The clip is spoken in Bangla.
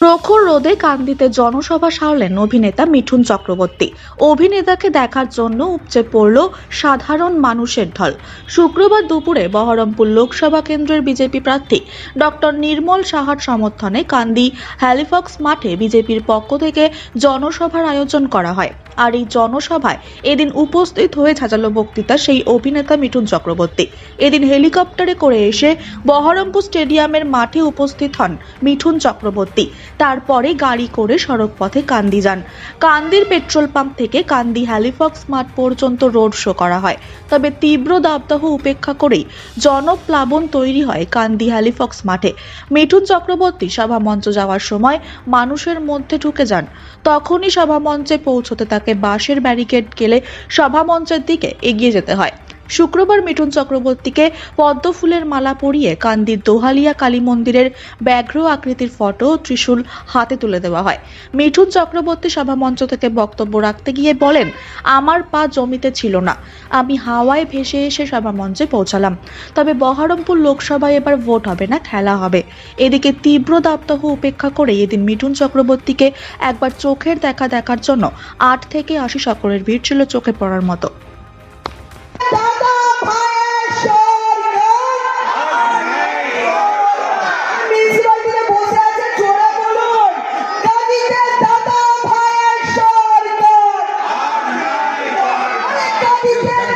প্রখর রোদে কান্দিতে জনসভা সারলেন অভিনেতা মিঠুন চক্রবর্তী। অভিনেতাকে দেখার জন্য উপচে পড়ল সাধারণ মানুষের ঢল। শুক্রবার দুপুরে বহরমপুর লোকসভা কেন্দ্রের বিজেপি প্রার্থী ডক্টর নির্মল সাহার সমর্থনে কান্দি হ্যালিফক্স মাঠে বিজেপির পক্ষ থেকে জনসভার আয়োজন করা হয়। আর এই জনসভায় এদিন উপস্থিত হয়ে ছাচালো বক্তৃতা সেই অভিনেতা মিঠুন চক্রবর্তী। এদিন হেলিকপ্টারে করে এসে বহরমপুর স্টেডিয়ামের মাঠে উপস্থিত হন মিঠুন চক্রবর্তী। তারপরে গাড়ি করে সড়ক পথে কান্দি যান। কান্দির পেট্রোল পাম্প থেকে কান্দি হ্যালিফক্স মাঠ পর্যন্ত রোড শো করা হয়। তবে তীব্র দাবদাহ উপেক্ষা করেই জনপ্লাবন তৈরি হয় কান্দি হ্যালিফক্স মাঠে। মিঠুন চক্রবর্তী সভা মঞ্চ যাওয়ার সময় মানুষের মধ্যে ঢুকে যান। তখনই সভা মঞ্চে পৌঁছতে তাকে বাঁশের ব্যারিকেড গেলে সভা মঞ্চের দিকে এগিয়ে যেতে হয়। শুক্রবার মিঠুন চক্রবর্তীকে পদ্ম ফুলের মালা পরিয়ে কান্দির দোহালিয়া কালী মন্দিরের ব্যাঘ্র আকৃতির ফটো ত্রিশূল হাতে তুলে দেওয়া হয়। মিঠুন চক্রবর্তী সভা মঞ্চ থেকে বক্তব্য রাখতে গিয়ে বলেন, আমার পা জমিতে ছিল না। আমি হাওয়ায় ভেসে এসে সভা মঞ্চে পৌঁছালাম। তবে বহরমপুর লোকসভায় এবার ভোট হবে না, খেলা হবে। এদিকে তীব্র দাবদাহ উপেক্ষা করে এদিন মিঠুন চক্রবর্তীকে একবার চোখের দেখা দেখার জন্য আট থেকে আশি সকলের ভিড় ছিল চোখে পড়ার মতো। Happy birthday!